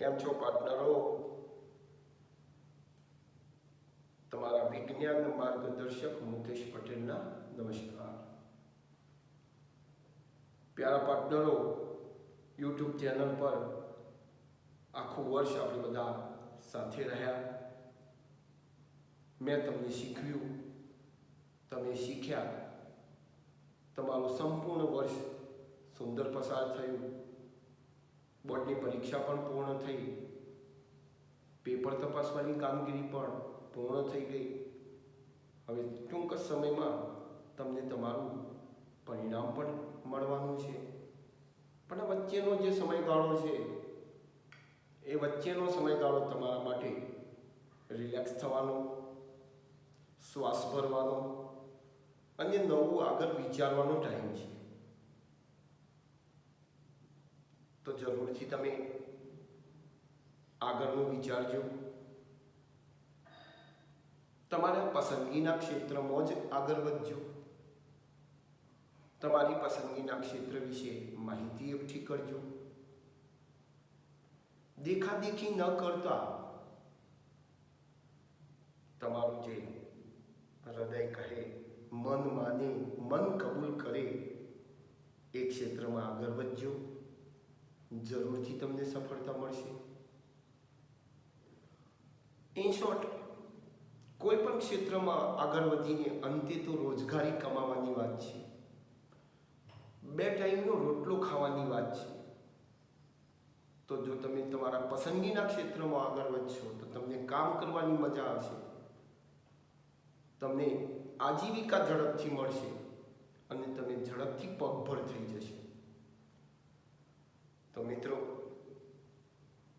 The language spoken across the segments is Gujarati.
કેમ છો પાર્ટનરો તમારા વિજ્ઞાન માર્ગદર્શક મુકેશ પટેલના નમસ્કાર પ્યારા પાર્ટનરો યુટ્યુબ ચેનલ પર આખું વર્ષ આપણે બધા સાથે રહ્યા મેં તમને શીખવ્યું તમે શીખ્યા તમારું સંપૂર્ણ વર્ષ સુંદર પસાર થયું બોર્ડની પરીક્ષા પણ પૂર્ણ થઈ. પેપર તપાસવાની કામગીરી પણ પૂર્ણ થઈ ગઈ. હવે ટૂંક સમયમાં તમને તમારું પરિણામ પણ મળવાનું છે. પણ આ વચ્ચેનો જે સમયગાળો છે, એ વચ્ચેનો સમયગાળો તમારા માટે રિલેક્સ થવાનો, શ્વાસ ભરવાનો અને નવું આગળ વિચારવાનો ટાઈમ છે. તો જરૂરથી તમે આગળનું વિચારજો તમારા પસંદગીના ક્ષેત્રમાં જ આગળ વધજો. તમારી પસંદગીના ક્ષેત્ર વિશે માહિતી એકઠી કરજો. દેખાદેખી ન કરતા તમારું જે હૃદય કહે, મન માને, મન કબૂલ કરે, એ ક્ષેત્રમાં આગળ વધજો. જરૂરથી તમને સફળતા મળશે. ઇન શોર્ટ કોઈ પણ ક્ષેત્રમાં આગળ વધીને અંતે તો રોજગારી કમાવાની વાત છે. બે ટાઈમનો રોટલો ખાવાની વાત છે. તો જો તમે તમારા પસંદગીના ક્ષેત્રમાં આગળ વધશો, તો તમને કામ કરવાની મજા આવશે. તમને આજીવિકા ઝડપથી મળશે અને તમે ઝડપથી પગભર થઈ જશે. તો મિત્રો,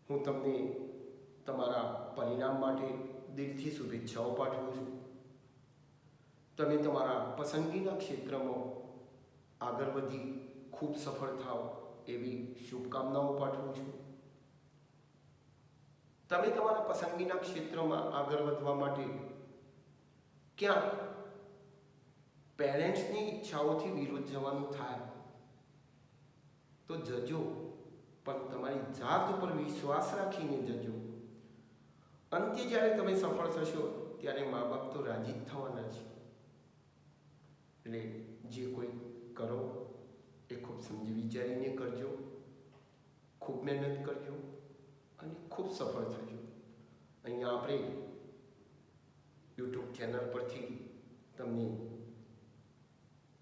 હું તમને તમારા પરિણામ માટે દિલથી શુભેચ્છાઓ પાઠવું છું. તમે તમારા પસંદગીના ક્ષેત્રમાં આગળ વધી ખૂબ સફળ થાઓ એવી શુભકામનાઓ પાઠવું છું. તમે તમારા પસંદગીના ક્ષેત્રમાં આગળ વધવા માટે ક્યાં પેરેન્ટ્સની ઈચ્છાઓથી વિરુદ્ધ જવાનું થાય, તો જજો. પણ તમારી જાત ઉપર વિશ્વાસ રાખીને જજો. અંતે જ્યારે તમે સફળ થશો, ત્યારે મા બાપ તો રાજી જ થવાના છે. એટલે જે કોઈ કરો, એ ખૂબ સમજી વિચારીને કરજો, ખૂબ મહેનત કરજો અને ખૂબ સફળ થજો. અહીંયા આપણે યુટ્યુબ ચેનલ પરથી તમને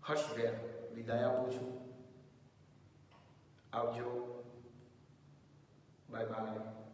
હર્ષભેર વિદાય આપું છું. આવજો. 拜拜。